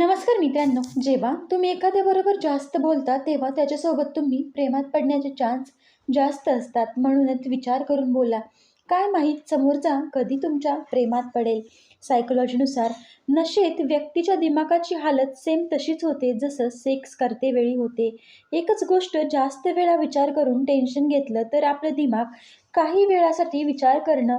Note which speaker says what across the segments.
Speaker 1: नमस्कार मित्रांनो. जेव्हा तुम्ही एखाद्याबरोबर जास्त बोलता तेव्हा त्याच्यासोबत तुम्ही प्रेमात पडण्याचे चान्स जास्त असतात. म्हणूनच विचार करून बोला. काय माहीत समोरचा कधी तुमच्या प्रेमात पडेल? सायकोलॉजीनुसार नशेत व्यक्तीच्या दिमागाची हालत सेम तशीच होते जसं सेक्स करते वेळी होते. एकच गोष्ट जास्त वेळा विचार करून टेन्शन घेतलं तर आपलं दिमाग काही वेळासाठी विचार करणं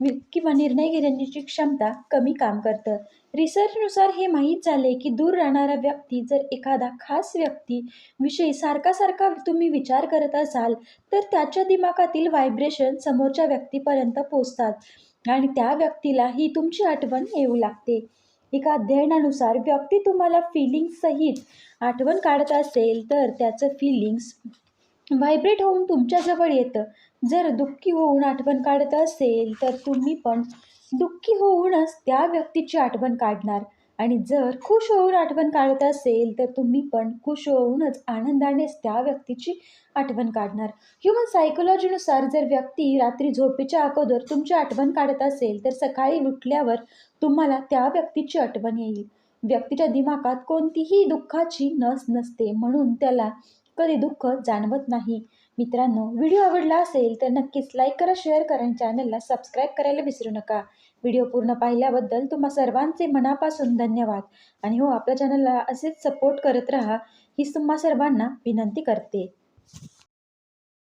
Speaker 1: किंवा निर्णय घेण्याची क्षमता कमी काम करतं. रिसर्चनुसार हे माहीत झाले की दूर राहणारा व्यक्ती जर एखादा खास व्यक्ती विषयी सारखा सारखा तुम्ही विचार करत असाल तर त्याच्या दिमागातील व्हायब्रेशन समोरच्या व्यक्तीपर्यंत पोचतात आणि त्या व्यक्तीला ही तुमची आठवण येऊ लागते. एका अध्ययनानुसार व्यक्ती तुम्हाला फिलिंग्ससहित आठवण काढत असेल तर त्याचं फिलिंग्स व्हायब्रेट होऊन तुमच्याजवळ येतं. जर दुःखी होऊन आठवण काढत असेल तर तुम्ही पण दुःखी होऊनच त्या व्यक्तीची आठवण काढणार. आणि जर खुश होऊन आठवण काढत असेल तर तुम्ही पण खुश होऊनच आनंदानेच त्या व्यक्तीची आठवण काढणार. ह्युमन सायकोलॉजीनुसार जर व्यक्ती रात्री झोपेच्या अगोदर तुमची आठवण काढत असेल तर सकाळी उठल्यावर तुम्हाला त्या व्यक्तीची आठवण येईल. व्यक्तीच्या दिमागात कोणतीही दुःखाची नस नसते म्हणून त्याला कधी दुःख जाणवत नाही. मित्रांनो व्हिडिओ आवडला असेल तर नक्कीच लाईक करा शेअर करा आणि चॅनलला सबस्क्राईब करायला विसरू नका. व्हिडिओ पूर्ण पाहिल्याबद्दल तुम्हा सर्वांचे मनापासून धन्यवाद. आणि हो आपल्या चॅनलला असेच सपोर्ट करत राहा ही तुम्हा सर्वांना विनंती करते.